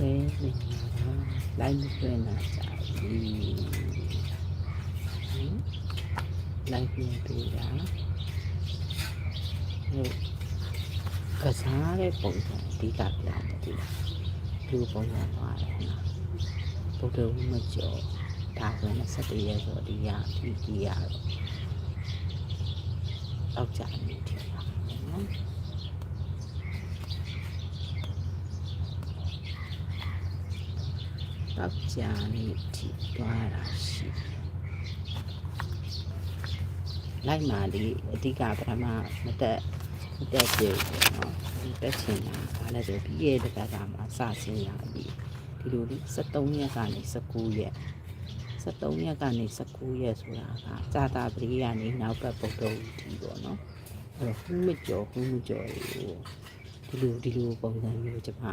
လဲနေလိုက်မတွင်တာကြာပြီလိုက်ပြန်ပေးတာဟုတ်ကစားတဲ့ပုံစံအဓိကပြောတယ်ဒီလူပုံစံသွားတယ်နော်ဗုဒ္ဓဝမကျော်ဒါဆိုရင်17ရက်ဆိုဒီရဒီကြီးရတော့အောက်ကြနေတယ်နော် တောက်ကြနေထိသွားတာရှိလိုက်မာလေးအဓိကပထမမတက်မတက်ပြေပေါ့နော်ဒီတက်ချင်တာဘာလဲဆိုပြီးရဲ့တက်ကကမှာစဆင်းရပြီဒီလိုလေး73ရက်ကနေ19ရက်73ရက်ကနေ19ရက်ဆိုတာကကြာတာပရိယာနေနောက်ဘက်ပုတ်တော့ဒီပေါ့နော်အဲ့တော့ဟူးမကြော်ဟူးမကြော်လေးကိုဒီလိုဒီလိုပုံစံမျိုးကျွန်မ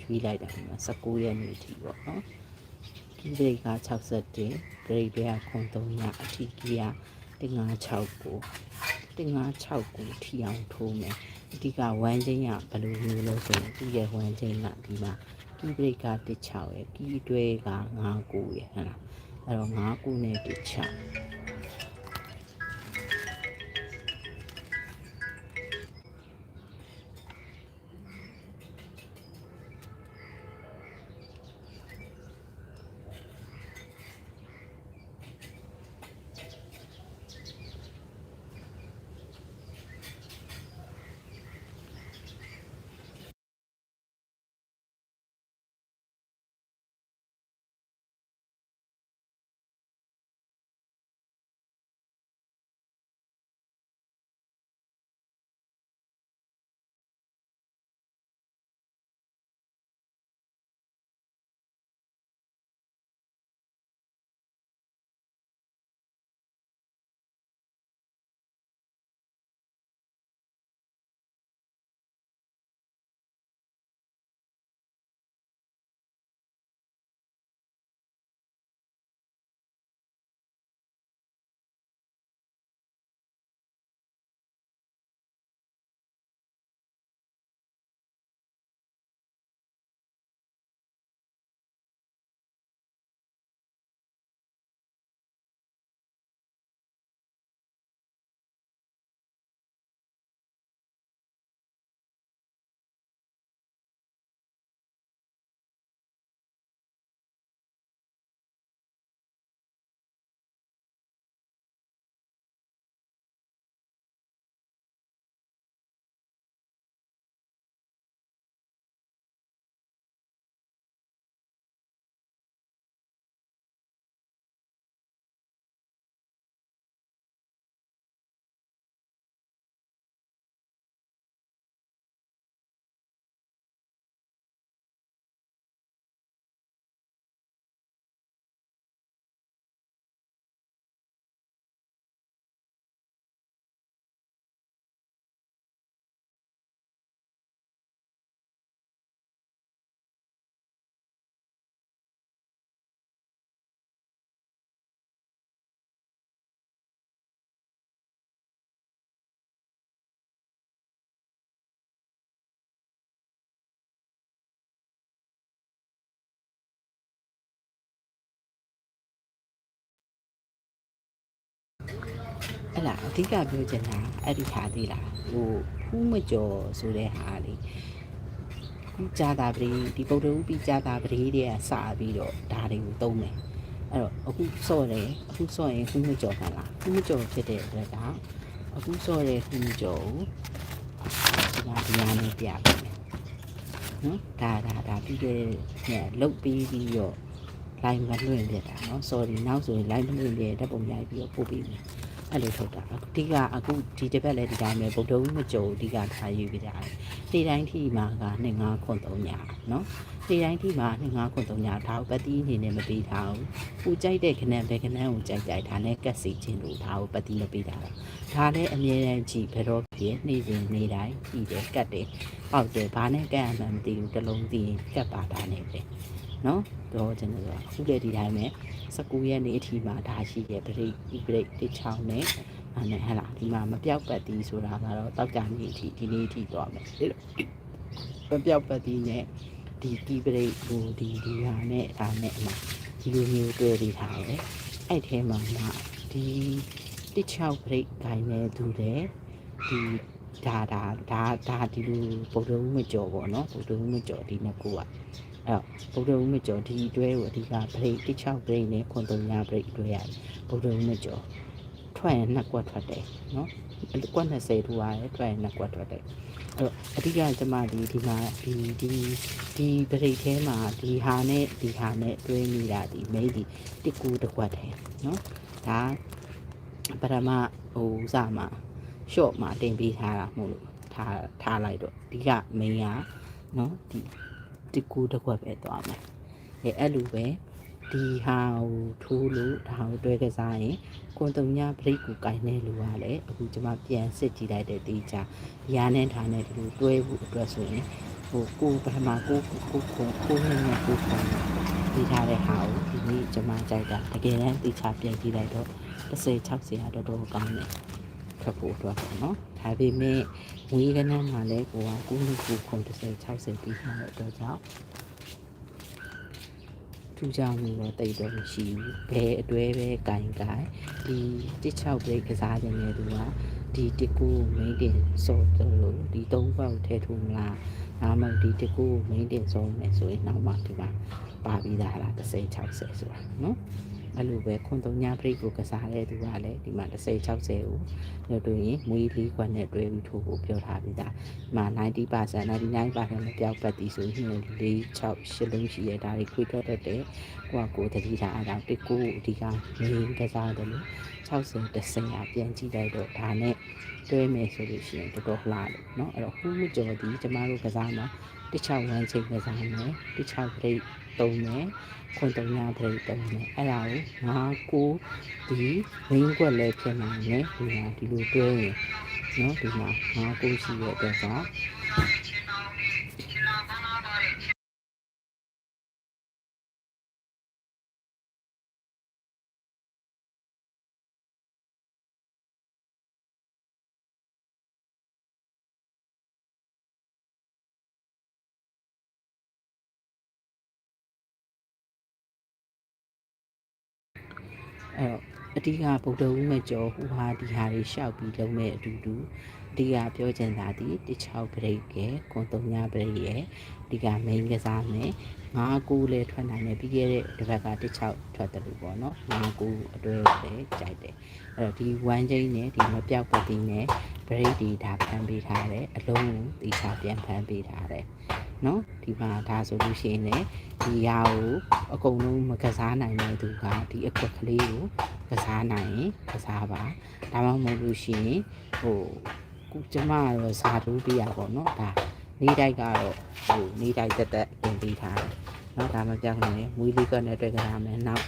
ရွှေ့လိုက်တာဒီမှာ19ရက်နေထိပေါ့နော် ကီးဘရိတ်က61ဂရိတ်ဘဲကခွန်3ညအထီကီးက156ကို156ကိုထီအောင်ထိုးမယ်အဓိကဝမ်းချင်းကဘယ်လိုမျိုးလို့ဆိုရင်သူ့ရဲ့ဝမ်းချင်းကဒီမှာကီးဘရိတ်က16ရယ်ကီးတွဲက59ရယ်ဟဲ့လားအဲ့တော့59နဲ့16 အဲ့ဒါအဓိကပြောချင်တာအဲ့ဒီဟာသေးလားဟိုဖူးမကျော်ဆိုတဲ့ဟာလေးကြာတာပရိဒီဗုဒ္ဓဥပိကြာတာပရိတွေကစပြီးတော့ဒါတွေကိုသုံးတယ်အဲ့တော့အခုစော့တယ်အခုစော့ရင်ခုမကြော်ပါလားခုမကြော်ဖြစ်တဲ့အတွက်ကြောင့်အခုစော့တယ်ခုမကြော်ကိုဒါဒီအားနဲ့ပြပါမယ်နော်ဒါဒါဒါပြီးခဲ့တဲ့လုတ်ပြီးပြီးတော့ line မလွင့်ပြတာနော် sorry နောက်ဆိုရင် line မလွင့်ပြတဲ့ပုံရိုက်ပြီးတော့ပို့ပေးမယ် အဲ့လိုထုတ်တာအဓိကအခုဒီတစ်ပတ်လည်းဒီတိုင်းပဲဗုဒ္ဓဦးမကြုံအဓိကထားယူကြတယ်နေ့တိုင်းထိမှာက25ခွန်3ညနော်နေ့တိုင်းထိမှာ25ခွန်3ညဒါကိုပတ်တိအနေနဲ့မပေးထားဘူးပူကြိုက်တဲ့ခဏပဲခဏကိုကြိုက်ကြိုက်ဒါနဲ့ကက်စီချင်းလို့ဒါကိုပတ်တိမပေးတာဒါလည်းအမြဲတမ်းကြည့်ဘယ်တော့ဖြစ်နေ့စဉ်နေ့တိုင်းကြည့်တယ်ကတ်တယ်ပေါက်တယ်ဘာနဲ့ကတ်အမှန်မသိဘူးတလုံးသိရင်ကတ်ပါတာနဲ့ပဲ နော်တော့ကျွန်တော်ကအခုလည်းဒီတိုင်းပဲ19ရက်နေ့အထိမှာဒါရှိရဲ့ break break တစ်ချောင်းနဲ့အဲ့နဲ့ဟဲ့လားဒီမှာမပြောက်ပတ်သည်ဆိုတာကတော့တောက်ကြနေ့အထိဒီနေ့အထိသွားမယ်အဲ့လိုမပြောက်ပတ်သည်နဲ့ဒီကီးပရိတ်ဟိုဒီဒီဟာနဲ့ဒါနဲ့အမှဒီလိုမျိုးတွဲပြီးထားတယ်အဲ့ထဲမှာမှဒီတစ်ချောက်ပရိတ်ဂိုင်းနေသူတယ်ဒီဒါဒါဒါဒါဒီလိုပုံတုံးမကြော်ပေါ့နော်ပုံတုံးမကြော်ဒီနှစ်ခုอ่ะ အဲ့တော့ပုံတုံးမကြော်ဒီတွဲကိုအဓိကပရိတ်တစ်ချောက်ပရိတ်နဲ့ခွန်တုံညာပရိတ်တွဲရတယ်ပုံတုံးမကြော်ထွက်ရင်နှစ်ကွက်ထွက်တယ်နော်ကွက်20ထူရတယ်ထွက်ရင်နှစ်ကွက်ထွက်တယ်အဲ့တော့အဓိကကျမဒီဒီမှာဒီဒီဒီပရိတ်ထဲမှာဒီဟာနဲ့ဒီဟာနဲ့တွဲနေတာဒီမိတ်ဒီတစ်ကူတစ်ကွက်တယ်နော်ဒါပရမဟိုစမှာ short မှာတင်ပေးထားတာမို့လို့ထားထားလိုက်တော့ဒီက main ကနော်ဒီ ဒီကူတစ်ခွက်ပဲသွားမယ်အဲအဲ့လိုပဲဒီဟာကိုထိုးလို့ဒါကိုတွဲကစားရင်ကွန်တုံညာ break ကိုကင်နေလို့ရလေအခုကျွန်မပြန်စစ်ကြည့်လိုက်တဲ့တေးချာရာနဲ့ထားနဲ့ဒီလိုတွဲဖို့အတွက်ဆိုရင်ဟိုကိုပထမကိုကိုကိုကိုနဲ့နဲ့ကိုကိုဒီထားတဲ့ဟာကိုဒီနေ့ကျွန်မကြိုက်တာတကယ်တမ်းတေးချပြန်ကြည့်လိုက်တော့30 60ကတော်တော်ကောင်းတယ် ထွက်ဖို့အတွက်ပေါ့နော်ဒါပေမဲ့ဝေးကနန်းမှာလည်းကိုကကုလူကူခုံ30 60ပြီးထားတဲ့အတွက်ကြောင့်ထူးခြားမှုတော့တိတ်တော့မရှိဘူးဘယ်အတွဲပဲကင်ကင်ဒီ16 break ကစားနေတဲ့သူကဒီတစ်ကူမိန်တင်စောတယ်လို့ဒီ၃ပေါက်ထဲထူမလားဒါမှမဟုတ်ဒီတစ်ကူမိန်တင်စောမယ်ဆိုရင်နောက်မှဒီမှာပါပြီးသားလား30 60ဆိုတာနော် အဲ့လိုပဲခွန်တုံညာပရိတ်ကိုကစားတဲ့သူကလည်းဒီမှာ30 60ကိုတို့တွေ့ရင်မွေးလေးခွက်နဲ့တွဲပြီးထိုးဖို့ပြောထားပြီးသားဒီမှာ90% 99%မပြောက်ပတ်သည်ဆိုရင်4 6 8လုံးရှိရဒါတွေခွေထွက်တတ်တယ်ကိုကကိုတတိထားအဲ့ဒါတစ်ကိုအဓိကမင်းကစားတယ်လို့60 30อ่ะပြန်ကြည့်လိုက်တော့ဒါနဲ့ တွဲမယ်ဆိုလို့ရှိရင်တော်တော်လှတယ်เนาะအဲ့တော့ဟူးမကျော်ဒီကျမတို့ကစားမှာတစ်ချောင်းဝမ်းချိန်ကစားမယ်တစ်ချောင်းပရိတ်သုံးမယ်ခွန်တုံညာပရိတ်သုံးမယ်အဲ့ဒါကိုငါကိုဒီမင်းကွက်လည်းဖြစ်နိုင်တယ်ဒီမှာဒီလိုတွဲရင်เนาะဒီမှာငါကိုရှိရဲ့အတွက် အဲ့တော့အဓိကဗုဒ္ဓဦးမကျော်ဟူဟာဒီဟာတွေရှောက်ပြီးလုံးမဲ့အတူတူအဓိကပြောချင်တာဒီ16ပရိတ်ကဲကွန်တုံညာပရိတ်ရဲ့အဓိက main ကစားမယ်9ကူလည်းထွက်နိုင်တယ်ပြီးခဲ့တဲ့တစ်ပတ်က16ထွက်တယ်လို့ပေါ့နော်9ကူအတွဲလည်းကြိုက်တယ်အဲ့တော့ဒီ1ချိန်နဲ့ဒီမပြောက်ပတ်တီးနဲ့ပရိတ်ဒီဒါဖမ်းပေးထားတယ်အလုံးကိုတီချပြန်ဖမ်းပေးထားတယ် နော်ဒီမှာဒါဆိုလို့ရှိရင်လည်းဒီဟာကိုအကုန်လုံးမကစားနိုင်တဲ့သူကဒီအကွက်ကလေးကိုကစားနိုင်ရင်ကစားပါဒါမှမဟုတ်လို့ရှိရင်ဟိုခုကျမကတော့ဇာတူးပြရပါတော့ဒါနေတိုက်ကတော့ဟိုနေတိုက်တက်တက်ပြင်ပေးထားတယ်เนาะဒါမှပြောင်းနေမွေးလေးကနဲ့တွေ့ကြရမယ်နောက်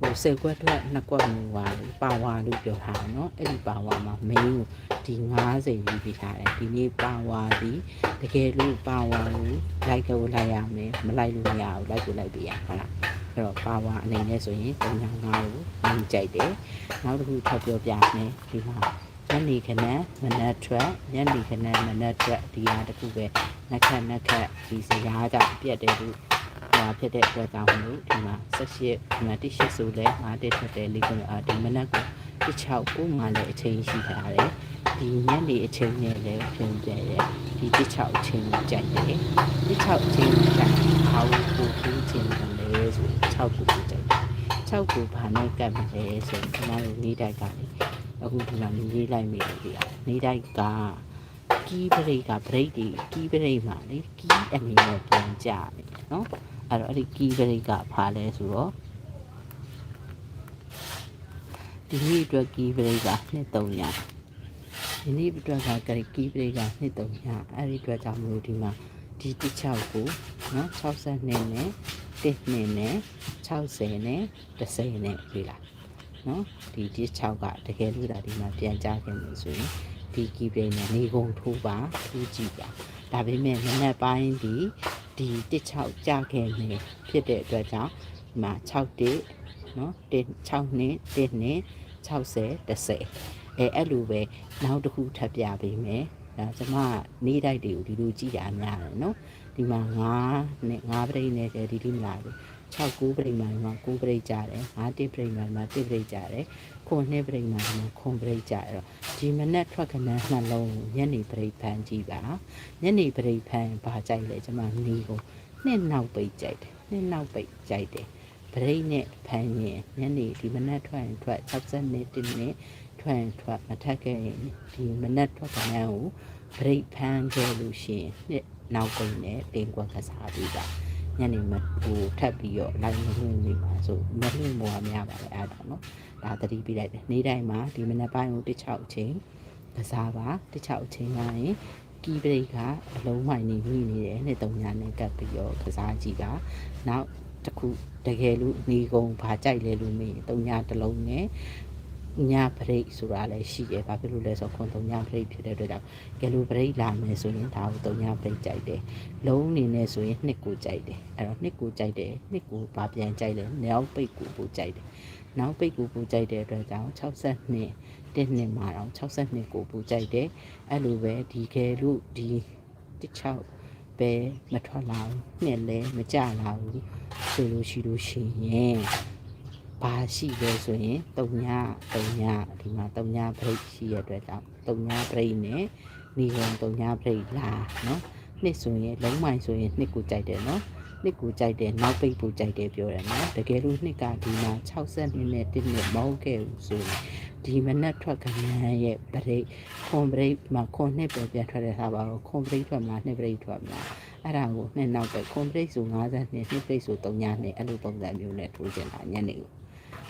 ဟိုစေကွက်ထွက်နှစ်ကွက်မူပါဘူးပါဝါလို့ပြောထားတယ်เนาะအဲ့ဒီပါဝါမှာ main ကိုဒီ90ယူပြီးထားတယ်ဒီနေ့ပါဝါဒီတကယ်လို့ပါဝါကိုလိုက်ကိုလိုက်ရမယ်မလိုက်လို့မရဘူးလိုက်ကိုလိုက်ပြရဟုတ်လားအဲ့တော့ပါဝါအနေနဲ့ဆိုရင်395ကိုမြင်ကြိုက်တယ်နောက်တစ်ခုထပ်ပြောပြမယ်ဒီမှာညနေခဏမနက်ထွက်ညနေခဏမနက်ထွက်ဒီဟာတစ်ခုပဲနှစ်ခက်နှစ်ခက်ဒီစရာကြောင့်ပြတ်တယ်လို့ ဟိုဖြစ်တဲ့အတွက်ကြောင့်မလို့ဒီမှာ18ဒီမှာ18ဆိုလဲ5တက်ထွက်တယ်လေးကအာဒီမနက်ကို16ကိုမှလည်းအချိန်ရှိထားတယ်ဒီညနေအချိန်နဲ့လည်းပြင်ပြတယ်ဒီ16အချိန်ကိုကြိုက်တယ်16အချိန်ကိုကြိုက်ဘာလို့ကိုကိုအချိန်လဲဆို6ကိုကြိုက်တယ်6ကိုဘာနဲ့ကတ်မလဲဆိုရင်ကျွန်တော်တို့နေတိုက်ကလေအခုဒီမှာရေးလိုက်မိတယ်ဒီကနေတိုက်ကကီးဘရိတ်ကဘရိတ်ဒီကီးဘရိတ်မှာလေကီးအနေနဲ့ပြန်ကြတယ်နော် အဲ့တော့အဲ့ဒီကီးဘရိတ်ကဘာလဲဆိုတော့ဒီနေ့အတွက်ကီးဘရိတ်က2300ဒီနေ့အတွက်ကကီးဘရိတ်က2300အဲ့ဒီအတွက်ကြောင့်မလို့ဒီမှာဒီတစ်ချောက်ကိုနော်62နဲ့နဲ့1နဲ့နဲ့60နဲ့30နဲ့ပြေးလာနော်ဒီတစ်ချောက်ကတကယ်လို့ဒါဒီမှာပြန်ကြခဲ့လို့ဆိုရင်ဒီကီးဘရိတ်နဲ့နေကုန်ထိုးပါထိုးကြည့်ပါဒါပေမဲ့မနက်ပိုင်းဒီ ဒီတစ်ချောက်ကြခဲ့နေဖြစ်တဲ့အတွက်ကြောင့်ဒီမှာ6တစ်နော်1 6နဲ့1နဲ့60 30အဲအဲ့လိုပဲနောက်တစ်ခုထပ်ပြပေးမယ်ဒါကျမနေတိုက်တွေကိုဒီလိုကြည့်တာများတယ်နော်ဒီမှာ9နဲ့9ပြိနဲ့ကဲဒီဒီမလား6 9ပြိမှာဒီမှာ9ပြိကြတယ်5တစ်ပြိမှာဒီမှာ1ပြိကြတယ် ခုနှစ်ပြိမှာဒီမှာခုပြိကြတယ်ဒီမနဲ့ထွက်ကနန်းနှလုံးညနေပြိဖန်ကြည့်ပါညနေပြိဖန်ဘာကြိုက်လဲကျမနေကိုနှစ်နောက်ပိတ်ကြိုက်တယ်နှစ်နောက်ပိတ်ကြိုက်တယ်ဗရိတ်နဲ့ဖမ်းရင်ညနေဒီမနက်ထွက်ရင်ထွက်60နှစ်တင်းနဲ့ထွက်ရင်ထွက်မထက်ခဲ့ရင်ဒီမနက်ထွက်ကနန်းကိုဗရိတ်ဖမ်းခဲ့လို့ရှိရင်နှစ်နောက်ပိတ်နဲ့တင်ကွက်ကစားပြီးတာညနေမဟိုထပ်ပြီးတော့လိုက်မလို့နေပါဆိုမလို့မော်များပါလေအဲ့ဒါနော် ဒါသတိပေးလိုက်တယ်နေ့တိုင်းမှာဒီမနက်ပိုင်းကိုတစ်ချောက်ချင်းကစားပါတစ်ချောက်ချင်းကရင်ကီးပရိတ်ကအလုံးမိုင်နေမိနေတယ်နှစ်သုံးညာနဲ့ကပ်ပြီးတော့ကစားကြည့်ပါနောက်တစ်ခုတကယ်လို့နေကုန်ဘာကြိုက်လဲလို့မေးရင်တုံညာတစ်လုံးနဲ့ညဘရိတ်ဆိုတာလည်းရှိတယ်။ဘာဖြစ်လို့လဲဆိုတော့ခွန်တုံညာဘရိတ်ဖြစ်တဲ့အတွက်ကြောင့်ကယ်လိုဘရိတ်လာမယ်ဆိုရင်ဒါကိုတုံညာဘရိတ်ကြိုက်တယ်။လုံးအနေနဲ့ဆိုရင်နှစ်ကိုကြိုက်တယ်။အဲ့တော့နှစ်ကိုကြိုက်တယ်။နှစ်ကိုဘာပြန်ကြိုက်လဲ။နောက်ပိတ်ကိုပို့ကြိုက်တယ်။နောက်ပိတ်ကိုပို့ကြိုက်တဲ့အတွက်ကြောင့်62တစ်နှစ်မှာတော့62ကိုပို့ကြိုက်တယ်။အဲ့လိုပဲဒီကယ်လို့ဒီ16ပဲမထွက်လာဘူး။နှစ်လဲမကြလာဘူး။ဆိုလို့ရှိလို့ရှိရင်ဘာရှိလဲဆိုရင်တုံညာတုံညာဒီမှာတုံညာဘရိတ်ရှိရတဲ့အတွက်ကြောင့်တုံညာဘရိတ်နဲ့နေကုန်တုံညာဘရိတ်လာနော်နှစ်ဆိုရင်လုံးမိုင်ဆိုရင်နှစ်ကိုကြိုက်တယ်နော် နှစ်ကိုကြိုက်တယ်နောက်ပိတ်ကိုကြိုက်တယ်ပြောတယ်နော်တကယ်လို့နှစ်ကဒီမှာ60နှစ်နဲ့တစ်နှစ်မဟုတ်ခဲ့ဘူးဆိုရင်ဒီမနက်ထွက်ကနန်းရဲ့ဘရိတ်ခွန်ဘရိတ်မှာခွန်နှစ်ပဲပြန်ထွက်တဲ့ဟာပါတော့ခွန်ဘရိတ်ထွက်မလားနှစ်ဘရိတ်ထွက်မလားအဲ့ဒါကိုနှစ်နောက်ပဲကွန်ပလိတ်ဆို50နှစ်နှစ်ပလိတ်ဆို3နှစ်အဲ့လိုပုံစံမျိုးနဲ့ထိုးချင်တာညနေကို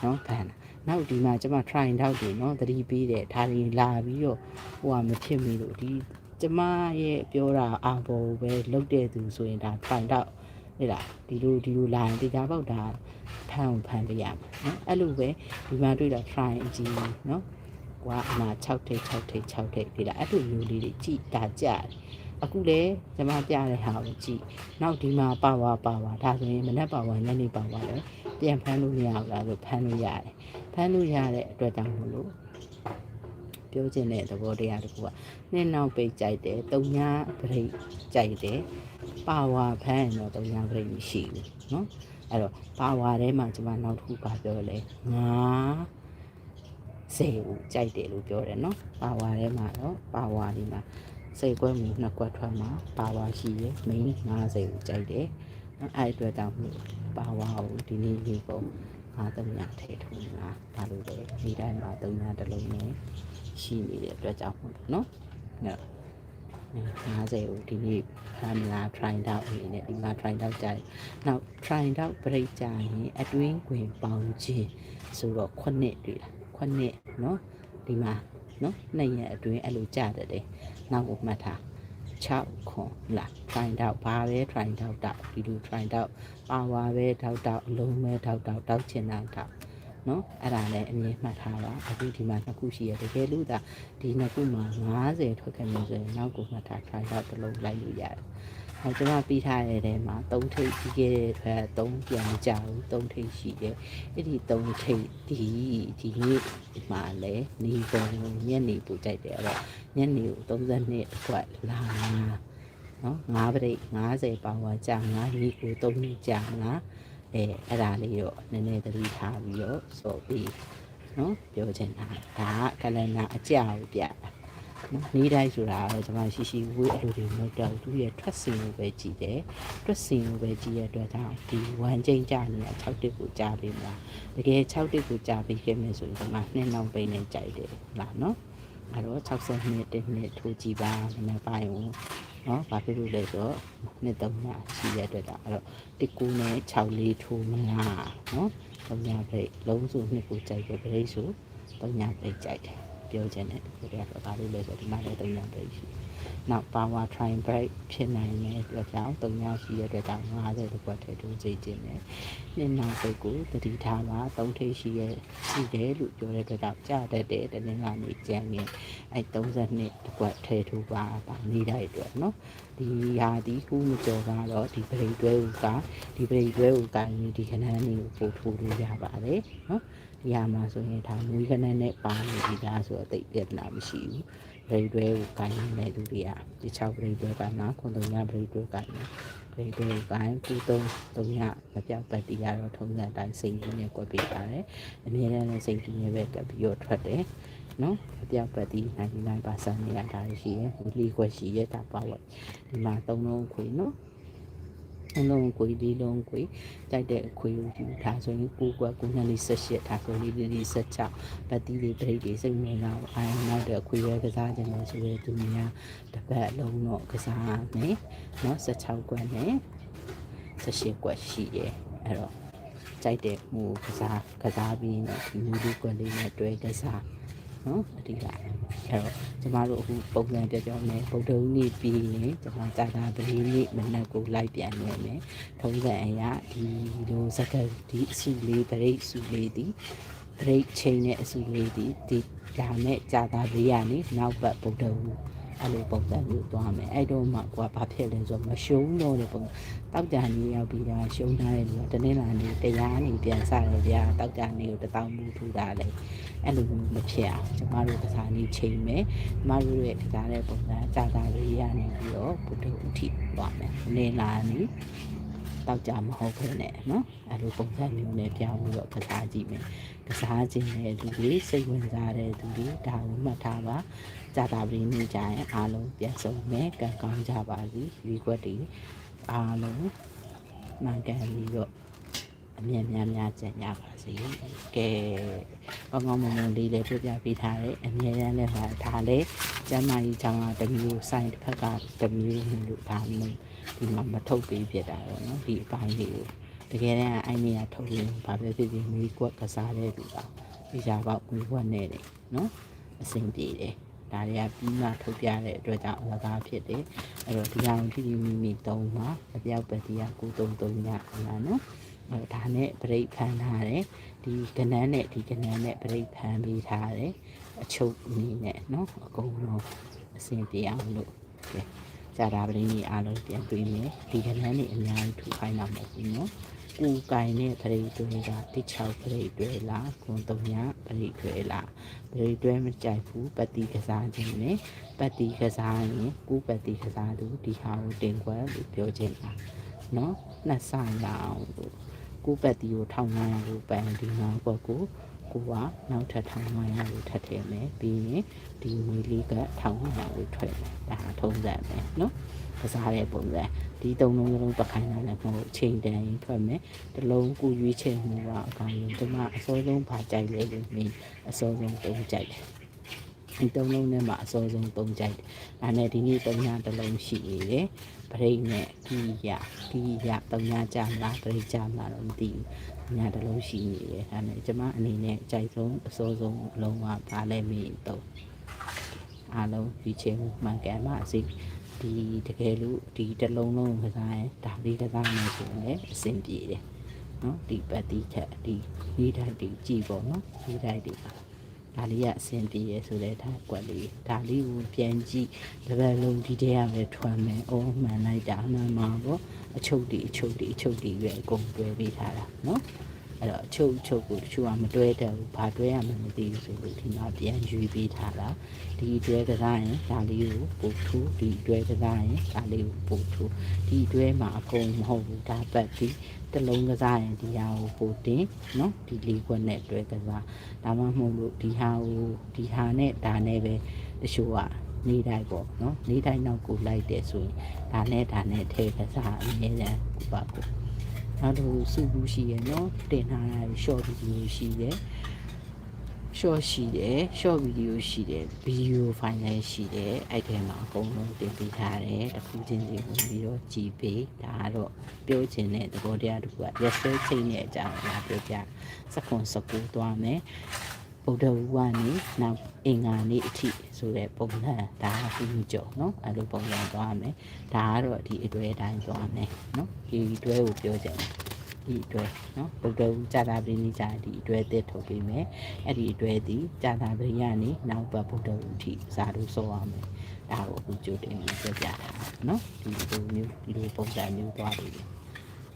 နော်ဖန်တာနောက်ဒီမှာကျွန်မ try တောက်တယ်နော်သတိပေးတယ်ဒါတွေလာပြီးတော့ဟိုကမဖြစ်မီလို့ဒီကျွန်မရဲ့ပြောတာအာဘော်ပဲလုတ်တဲ့သူဆိုရင်ဒါ try တောက် ဟဲ့လားဒီလိုဒီလိုလာရင်တရားပေါက်တာဖန်ဖန်ပြရမှာနော်အဲ့လိုပဲဒီမှာတွေ့တာ try အကြည့်နော်ကွာအမ6ထိပ်6ထိပ်6ထိပ်ဒီလားအဲ့လိုမျိုးလေးတွေကြည်ဒါကြတယ်အခုလေကျမပြတဲ့ဟာကိုကြည့်နောက်ဒီမှာပါဝါပါဝါဒါဆိုရင်မနက်ပါဝါညနေပါဝါလည်းပြန်ဖမ်းလို့မရဘူးလားဆိုဖမ်းလို့ရတယ်ဖမ်းလို့ရတဲ့အတွက်ကြောင့်မလို့ ပြောချင်တဲ့သဘောတရားတစ်ခုကနှင်းနောက်ပိတ်ကြိုက်တယ်၊တုံညာပရိတ်ကြိုက်တယ်။ပါဝါဖန်တော့တုံညာပရိတ်မရှိဘူးနော်။အဲ့တော့ပါဝါထဲမှာကျွန်မနောက်တစ်ခုပါပြောလဲငါစေကိုကြိုက်တယ်လို့ပြောတယ်နော်။ပါဝါထဲမှာတော့ပါဝါဒီမှာစိတ်ကွဲမှုနှစ်ကွက်ထွက်မှာပါဝါရှိရယ်မင်းငါစိတ်ကိုကြိုက်တယ်။အဲ့အတွက်တောင်ပါဝါကိုဒီနေ့ဒီပုံ ငါးသုံးညာထည့်ထုံးတာဒါလိုပဲဒီတိုင်းမှာသုံးညာတစ်လုံးနဲ့ရှိနေတဲ့အတွက်ကြောင့်မို့လို့နော်အဲ့50ကိုဒီနေ့ဖမ်းလာ try out အနေနဲ့ဒီမှာ try out ကြတယ်နောက် try out break ကြရင်အတွင်းခွင်ပေါင်းခြင်းဆိုတော့ခုနှစ်တွေ့လားခုနှစ်နော်ဒီမှာနော်နှစ်ရက်အတွင်းအဲ့လိုကြတတ်တယ်နောက်ကိုမှတ်ထား 6ခွန်လာ try out ဘာပဲ try out တောက်ဒီလို try out ပါဝါပဲတောက်တောက်အလုံးပဲတောက်တောက်တောက်ချင်တာတောက်နော်အဲ့ဒါလည်းအမြင်မှတ်ထားပါအခုဒီမှာနှစ်ခုရှိရတကယ်လို့ဒါဒီနှစ်ခုမှာ90ထွက်ခဲ့လို့ဆိုရင်နောက်ကိုမှတ်ထား try out တစ်လုံးလိုက်လို့ရတယ် ဟောကျွန်မပြီးထားတဲ့ထဲမှာ3ထိပ်ပြီးခဲ့တဲ့အတွက်3ပြန်မကြဘူး3ထိပ်ရှိတယ်အဲ့ဒီ3ထိပ်ဒီဒီနေ့မှာလည်းနေပေါ်ညက်နေပူကြိုက်တယ်အဲ့တော့ညနေကို32ခွက်လာနော်9ပရိတ်50ပေါင်ဝါကြာ9ရီကို3နှစ်ကြာ9အဲအဲ့ဒါလေးတော့နည်းနည်းသတိထားပြီးတော့စော်ပြီးနော်ပြောချင်တာဒါကကလန်နာအကြောက်ပြတာ နော်နေတိုင်းဆိုတာတော့ကျွန်မရှိရှိဝေးအလိုတွေမဟုတ်တော့သူရဲ့ထွက်စင်ကိုပဲကြည့်တယ်ထွက်စင်ကိုပဲကြည့်ရတဲ့အတွက်ကြောင့်ဒီဝမ်ချင်းကြာနေတာ6တစ်ကိုကြာပြီမလားတကယ်6တစ်ကိုကြာပြီခဲ့မယ်ဆိုရင်ကျွန်မနှစ်နောက်ပိန်းနဲ့ကြိုက်တယ်လားနော်အဲ့တော့60နှစ်တစ်နှစ်ထိုးကြည့်ပါနည်းနည်းပိုင်းကိုနော်ဘာဖြစ်လို့လဲဆိုတော့နှစ်သုံးညရှိရတဲ့တာအဲ့တော့တစ်ကူနဲ့6လေးထိုးမလားနော်သုံးညပြိတ်လုံးစုနှစ်ကိုကြိုက်တယ်ပြိတ်ဆိုသုံးညပြိတ်ကြိုက်တယ် ပြောချင်တယ်ဒီကတော့ဘာလို့လဲဆိုတော့ဒီမှာလည်းသုံးညပြိတ်ရှိနောက် power try break ဖြစ်နိုင်တယ်ပြောကြောင်းသုံးညရှိရတဲ့တောင်50တကွက်ထဲထိုးကြည့်ခြင်းနဲ့နှစ်နောက်ပိတ်ကိုတတိထားမှာသုံးထိပ်ရှိရရှိတယ်လို့ပြောတဲ့အတွက်ကြောင့်ကြားတတ်တဲ့တနင်္လာနေ့ကျန်ရင် အဲ32တကွက်ထဲထိုးပါပါနေတိုင်းအတွက်เนาะဒီဟာဒီကူးမကျော်ကတော့ဒီပရိတ်တွဲကိုကဒီပရိတ်တွဲကိုကရင်ဒီခဏန်းလေးကိုပို့ထိုးလို့ရပါတယ်เนาะ ဒီဟာမှာဆိုရင်ဒါမွေးခနဲ့နဲ့ပါနေဒီလားဆိုတော့တိတ်ပြဿနာမရှိဘူးပရိတွဲကိုကိုင်းနေတဲ့လူတွေကဒီ6ပရိတွဲကနာခွန်တုံညာပရိတွဲကိုင်းနေပရိတွဲကိုကိုင်းကုသုံးတုံညာမပြောက်ပတ်တီကတော့ထုံးစံတိုင်းစိတ်ကြီးနဲ့ကွက်ပေးပါတယ်အမြဲတမ်းလည်းစိတ်ကြီးနဲ့ပဲကပ်ပြီးတော့ထွက်တယ်နော်မပြောက်ပတ်တီ99%နေရတာရှိရင်ဝီလီခွက်ရှိရတာပါဝတ်ဒီမှာသုံးလုံးခွေနော် အလုံးကိုဒီလုံးကိုကြိုက်တဲ့အခွေကိုယူဒါဆိုရင်ကိုကွက်ကိုနှစ်လေးဆက်ရှစ်ဒါဆိုလေးလေးဆက်ချပတ်တီလေးပြိတ်တွေစိတ်နေတော့အိုင်နောက်တဲ့အခွေရဲကစားခြင်းလို့ဆိုရဲသူများတစ်ပတ်လုံးတော့ကစားမယ်နော်16ကွက်နဲ့18ကွက်ရှိရဲအဲ့တော့ကြိုက်တဲ့ဟိုကစားကစားပြီးတော့ဒီမူလေးကွက်လေးနဲ့တွဲကစား နော်အဓိကအဲ့တော့ကျမတို့အခုပုံစံပြောပြောနေဗုဒ္ဓဦးနေ့ပြီးရင်ကျမကြာတာပရိနေ့မနက်ကိုလိုက်ပြန်နေမယ်ထုံးစံအရာဒီလိုစကဒီအစုလေးပရိတ်စုလေးဒီပရိတ်ချိန်နဲ့အစုလေးဒီဒီဒါနဲ့ကြာတာပရိရနေနောက်ပတ်ဗုဒ္ဓဦး အဲ့လိုပုံစံမျိုးသွားမယ်အဲ့တော့မှကွာဘာဖြစ်လဲဆိုတော့မရှုံးတော့တဲ့ပုံတောက်ကြနေရောက်ပြီးတာရှုံးထားတဲ့လူကတနင်္လာနေ့တရားနေပြန်စားတယ်ဗျာတောက်ကြနေကိုတပေါင်းမှုထူတာလေအဲ့လိုမျိုးမဖြစ်အောင်ကျမတို့ကစားနေချိန်မယ်ကျမတို့ရဲ့ကစားတဲ့ပုံစံကြာတာလေးရနေပြီးတော့ဘုဒ္ဓဥထိသွားမယ်နေလာနေတောက်ကြမဟုတ်ဘဲနဲ့နော်အဲ့လိုပုံစံမျိုးနဲ့ပြောင်းပြီးတော့ကစားကြည့်မယ်ကစားခြင်းတဲ့လူတွေစိတ်ဝင်စားတဲ့လူတွေဒါကိုမှတ်ထားပါ ကြာတာပြီးနေကြရင်အားလုံးပြန်ဆုံးမယ်ကံကောင်းကြပါစေဒီကွက်တွေအားလုံးမှန်ကန်ပြီးတော့အမြင်များများကျင်ကြပါစေကဲကောင်းကောင်းမွန်မွန်လေးလေးပြပြပေးထားတယ်အမြဲတမ်းလည်းဟာဒါလည်းကျမ်းမာရေးချောင်းကတစ်မျိုးဆိုင်တစ်ဖက်ကတစ်မျိုးလို့ဒါမျိုးဒီမှာမထုတ်ပေးဖြစ်တာတော့နော်ဒီအပိုင်းလေးကိုတကယ်တမ်းအဲ့နေရထုတ်ရင်ဘာပဲဖြစ်ဖြစ်မိကွက်ကစားတဲ့လူကဒီကြပေါက်မိကွက်နဲ့တယ်နော်အဆင်ပြေတယ် ဒါတွေကပြီးမှထုတ်ပြတဲ့အတွက်ကြောင့်အလကားဖြစ်တယ်အဲ့တော့ဒီကောင်တိတိမိမိသုံးမှာအပြောက်ပဲဒီကကိုသုံးသုံးညလားနော်အဲ့ဒါနဲ့ပြိတ်ဖမ်းထားတယ်ဒီကနန်းနဲ့ဒီကနန်းနဲ့ပြိတ်ဖမ်းပေးထားတယ်အချုပ်အနေနဲ့နော်အကုန်လုံးအဆင်ပြေအောင်လို့ကဲကြာတာပရင်းကြီးအားလုံးပြန်တွေ့မယ်ဒီကနန်းနဲ့အများကြီးထူခိုင်းတာမဟုတ်ဘူးနော် ကိုယ်ကင်တဲ့ပရိတ်တွေကတိချောက်ပရိတ်တွေလားခွန်တုံညာပရိတ်တွေလားပရိတ်တွေမကြိုက်ဘူးပတိကစားခြင်းနဲ့ပတိကစားရင်ကိုပတိကစားသူဒီဟာကိုတင်ခွဲလို့ပြောခြင်းပါနော်နှစ်ဆရအောင်လို့ကိုပတိကို1500ကိုပန်ဒီမှာဘက် ကိုကိုကနောက်ထပ်1500ကိုထပ်ထည့်မယ်ပြီးရင်ဒီမီလီက1500ကိုထွက်မယ်ဒါထုံးစံပဲနော်ကစားတဲ့ပုံစံဒီသုံးလုံးလုံးပခိုင်းတာလည်းမဟုတ်အချိန်တန်ရင်ထွက်မယ်တလုံးကိုရွေးချယ်မှုကအကောင်းဆုံးဒီမှာအစောဆုံးပါကြိုက်လေလို့မင်းအစောဆုံးတုံးကြိုက်တယ်ဒီသုံးလုံးထဲမှာအစောဆုံးတုံးကြိုက်တယ်ဒါနဲ့ဒီနေ့တုံးညာတစ်လုံးရှိနေတယ် ပရိတ်နဲ့ကီရကီရတုံညာကြမလားပရိတ်ကြမလားတော့မသိဘူးညာတစ်လုံးရှိနေတယ်ဒါနဲ့ကျမအနေနဲ့အကြိုက်ဆုံးအစောဆုံးအလုံးကဘာလဲမင်းတော့အားလုံးဒီချိန်မှန်ကန်ပါစေဒီတကယ်လို့ဒီတစ်လုံးလုံးကစားရင်ဒါလေးကစားမယ်ဆိုရင်လည်းအဆင်ပြေတယ်နော်ဒီပတ်တိခက်ဒီဒီတိုက်တွေကြည်ပေါ့နော်ဒီတိုက်တွေပါ ဒါလေးကအဆင်ပြေရဆိုတဲ့ဒါကွက်လေးဒါလေးကိုပြန်ကြည့်တစ်ပတ်လုံးဒီတဲရပဲထွက်မယ်အော်မှန်လိုက်တာမှန်မှာပေါ့အချုပ်တီအချုပ်တီအချုပ်တီပဲအကုန်တွဲပေးထားတာနော် အဲ့တော့အချုပ်အချုပ်ကိုတချို့ကမတွဲတတ်ဘူးဘာတွဲရမှန်းမသိဘူးဆိုလို့ဒီမှာပြန်ယူပေးထားတာဒီတွဲကစားရင်ဒါလေးကိုပို့ထူဒီတွဲကစားရင်ဒါလေးကိုပို့ထူဒီတွဲမှာအကုန်မဟုတ်ဘူးဒါပတ်ပြီးတစ်လုံးကစားရင်ဒီဟာကိုပို့တင်နော်ဒီလေးခွက်နဲ့တွဲကစားဒါမှမဟုတ်လို့ဒီဟာကိုဒီဟာနဲ့ဒါနဲ့ပဲတချို့ကနေတိုင်းပေါ့နော်နေတိုင်းနောက်ကိုလိုက်တယ်ဆိုရင်ဒါနဲ့ဒါနဲ့ထဲကစားအမြဲတမ်းကိုပါကို နောက်တော့စုဘူးရှိရနော်တင်ထားတာ short video ရှိတယ် short ရှိတယ် short video ရှိတယ် video file လည်းရှိတယ်အဲ့ထဲမှာအကုန်လုံးတင်ပေးထားတယ်တစ်ခုချင်းစီဝင်ပြီးတော့ကြည်ပေးဒါကတော့ပြောချင်တဲ့သဘောတရားတစ်ခုကရက်စွဲချိန်ရဲ့အကြောင်းအရာပြောပြစကွန်စကူသွားမယ် ဗုဒ္ဓဝကနေနောက်အင်္ဂါနေ့အထိဆိုတဲ့ပုံစံဒါကပြီးကြော်နော်အဲ့လိုပုံစံသွားမယ်ဒါကတော့ဒီအတွဲတိုင်းသွားမယ်နော်ဒီအတွဲကိုပြောချင်တယ်ဒီအတွဲနော်ဗုဒ္ဓဝကြာတာပရိနိကြာဒီအတွဲတစ်ထုတ်ပေးမယ်အဲ့ဒီအတွဲဒီကြာတာပရိယနေနောက်ပတ်ဗုဒ္ဓဝအထိဇာတို့ဆောအောင်မယ်ဒါကိုအခုကြိုတင်ပြီးပြောပြတာနော်ဒီလိုမျိုးဒီလိုပုံစံမျိုးသွားပြီ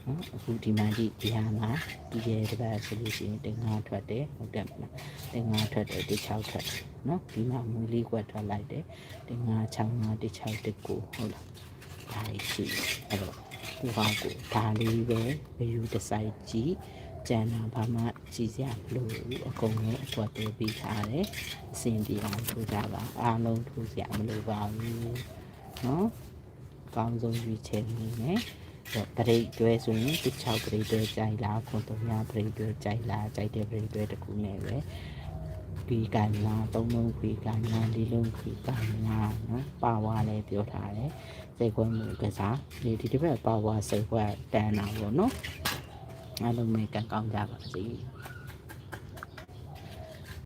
နော်အခုဒီမှာကြည့်ဒီဟာမှာဒီရဲ့တစ်ပတ်ဆိုလို့ရှိရင်တင်ငါထွက်တယ်ဟုတ်တယ်မလားတင်ငါထွက်တယ်တစ်6ထွက်တယ်နော်ဒီမှာမူလေးကွက်ထွက်လိုက်တယ်တင်ငါ6ငါတစ်6တစ်ကိုဟုတ်လားဒါလေးရှိတယ်အဲ့တော့ကိုဟောင်းကိုဒါလေးပဲဘယ်ယူဒီဇိုင်းကြည့်ကျန်တာဘာမှကြည့်စရာမလိုဘူးအကုန်လုံးအကွက်တွေပြီးထားတယ်အစင်ပြေအောင်ထိုးကြပါအားလုံးထိုးစရာမလိုပါဘူးနော်အကောင်းဆုံးရွေးချယ်နေမယ်တော့ ပရိတ်တွဲဆိုရင်တစ်6ပရိတ်တွဲကြိုက်လားခွန်တုံညာပရိတ်တွဲကြိုက်လားကြိုက်တဲ့ပရိတ်တွဲတစ်ခုနဲ့ပဲပြီးကင်လာသုံးလုံးခွေကင်လာလေးလုံးခွေကင်လာနော်ပါဝါလည်းပြောထားတယ်စိတ်ခွဲမှုကစားဒီဒီတစ်ပတ်ပါဝါစိတ်ခွဲတန်းတာပေါ့နော်အားလုံးပဲကံကောင်းကြပါစေ